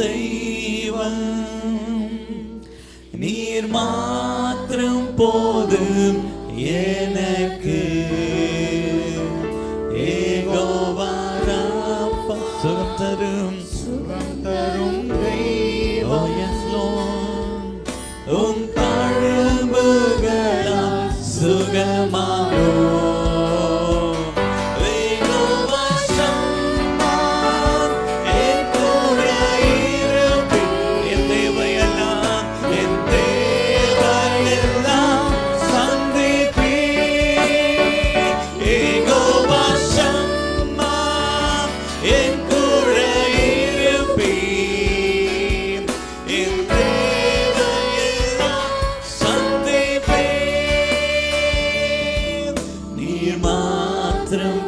தெய்வம். நீர் மாத்திரம் போதும் எனக்கு. ஏகோவா ராப்பா. சுகம் தரும். சுகம் தரும்.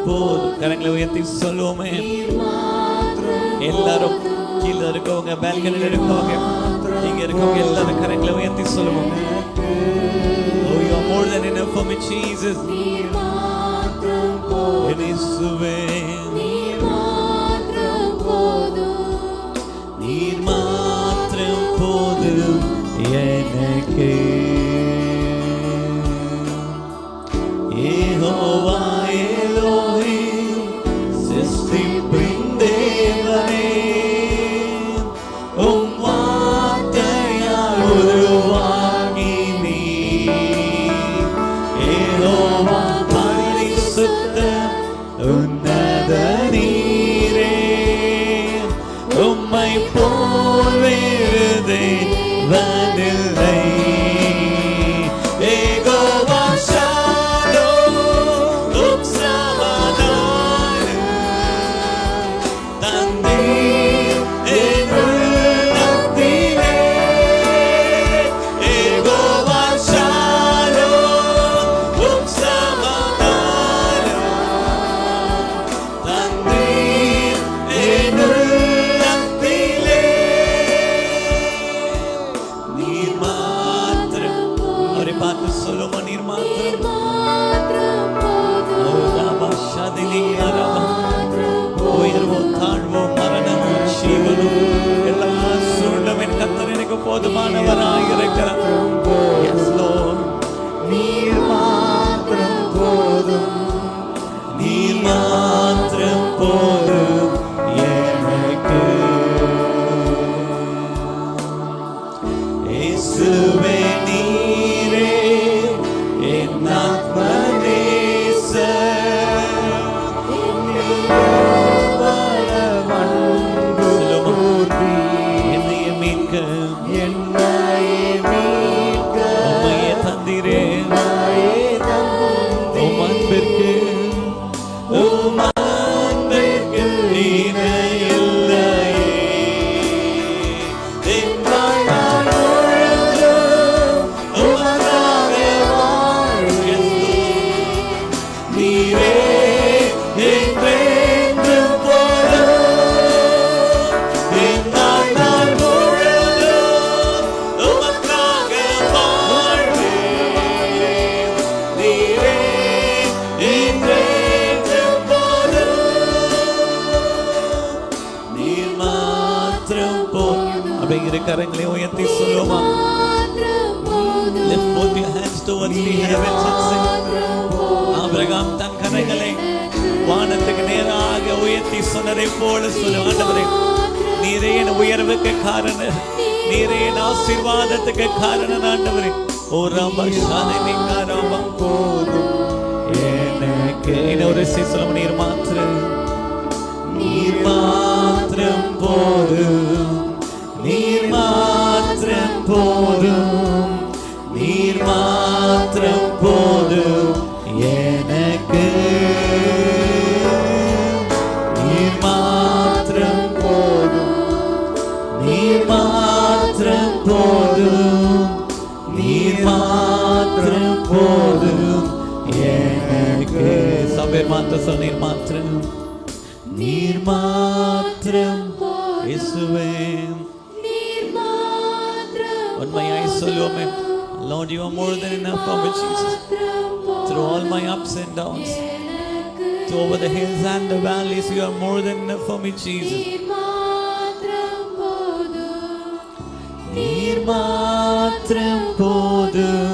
போதும். கரங்களை உயர்த்தி சொல்லுவோமே. எல்லாரும் கீழே இருக்கவங்க பால்கனியில் இருக்கவங்க இங்க இருக்கவங்க எல்லாரும் கரங்களை உயர்த்தி சொல்லுவோம். Oh, you are more than enough for me, Jesus. இரு கரங்களை உயர்த்தி சொல்லுவோமா? Lift both your hands towards the heavens and sing. Abraham தன் கரைகளை வானத்துக்கு நேராக உயர்த்தி சொன்னதை போல சொல்லு. ஆண்டவரே நீரே என் உயர்வுக்கு காரணம் நீரே என் ஆசீர்வாதத்துக்கு காரணம் ஆண்டவரே. ஓ ராமா ஷாதை நீங்க ராமா போதும். எனக்கு. என்ன ஒரு சொல்லும் நீர் மாற்று. நீர் மா ഉച്ചത്തിൽ സ്വ നീർ മാത്രം നീർ മാത്രം On my eyes, Solomon, Lord, you are more than enough for me, Jesus. Through all my ups and downs, to over the hills and the valleys, you are more than enough for me, Jesus. நீர் மாத்திரம் போதும்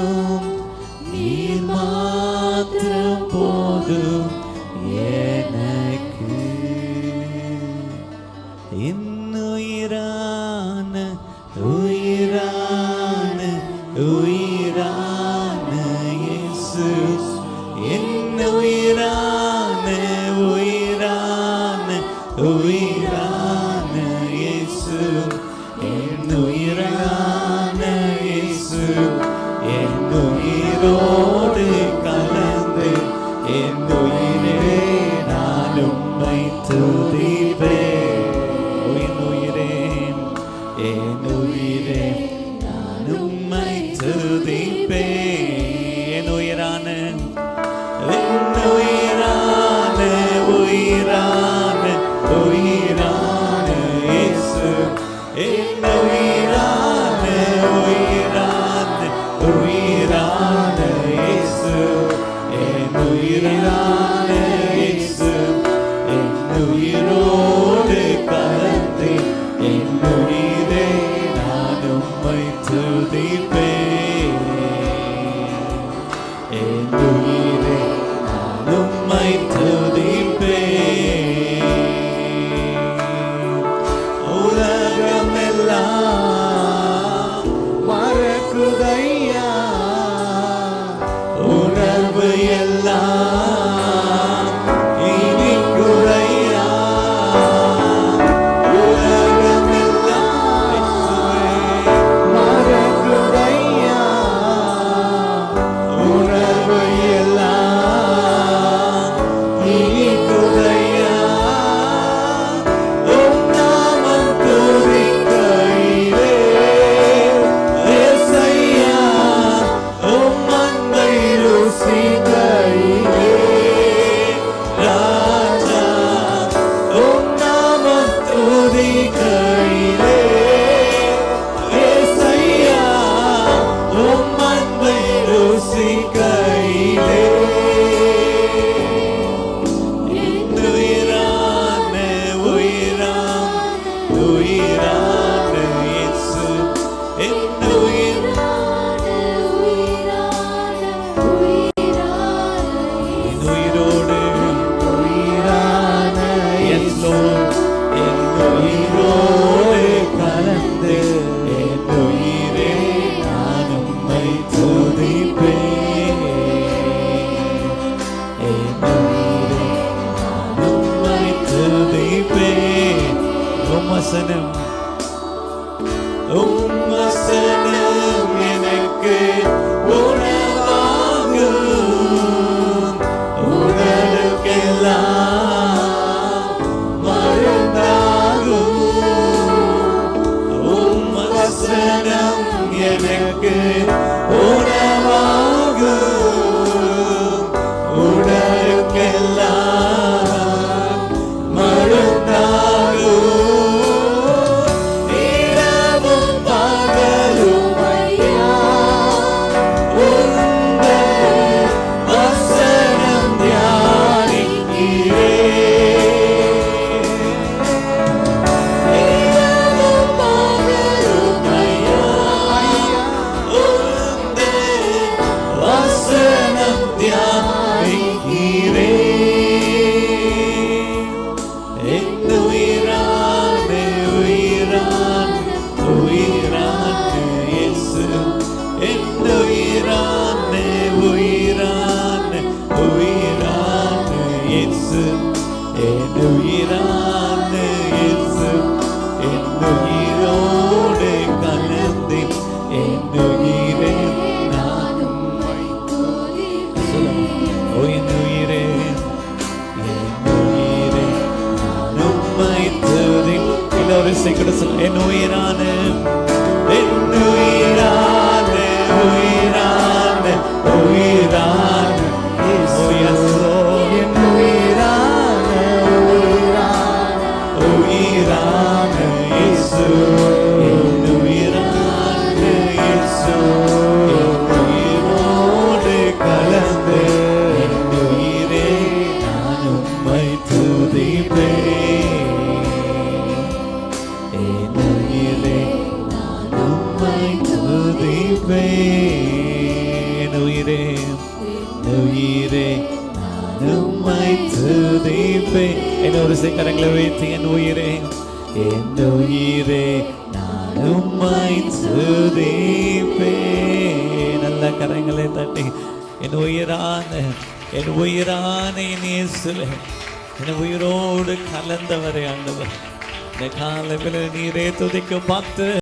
இன்னுயிரா Africa. வசனம் உம் வசனம் எனக்கு உணவாகும் உடலுக்கெல்லாம் கூட சொல்ல என் உயிரான என் உயிரான உயிரான உயிரான. ஒரு வைத்து என் உயிரே என் உயிரே நான் நல்ல கரங்களை தட்டி என் உயிரான என் உயிரான என் இயேசுவே என் உயிரோடு கலந்தவரை ஆண்டவர். இந்த காலத்தில் நீரே துதிக்க பார்த்து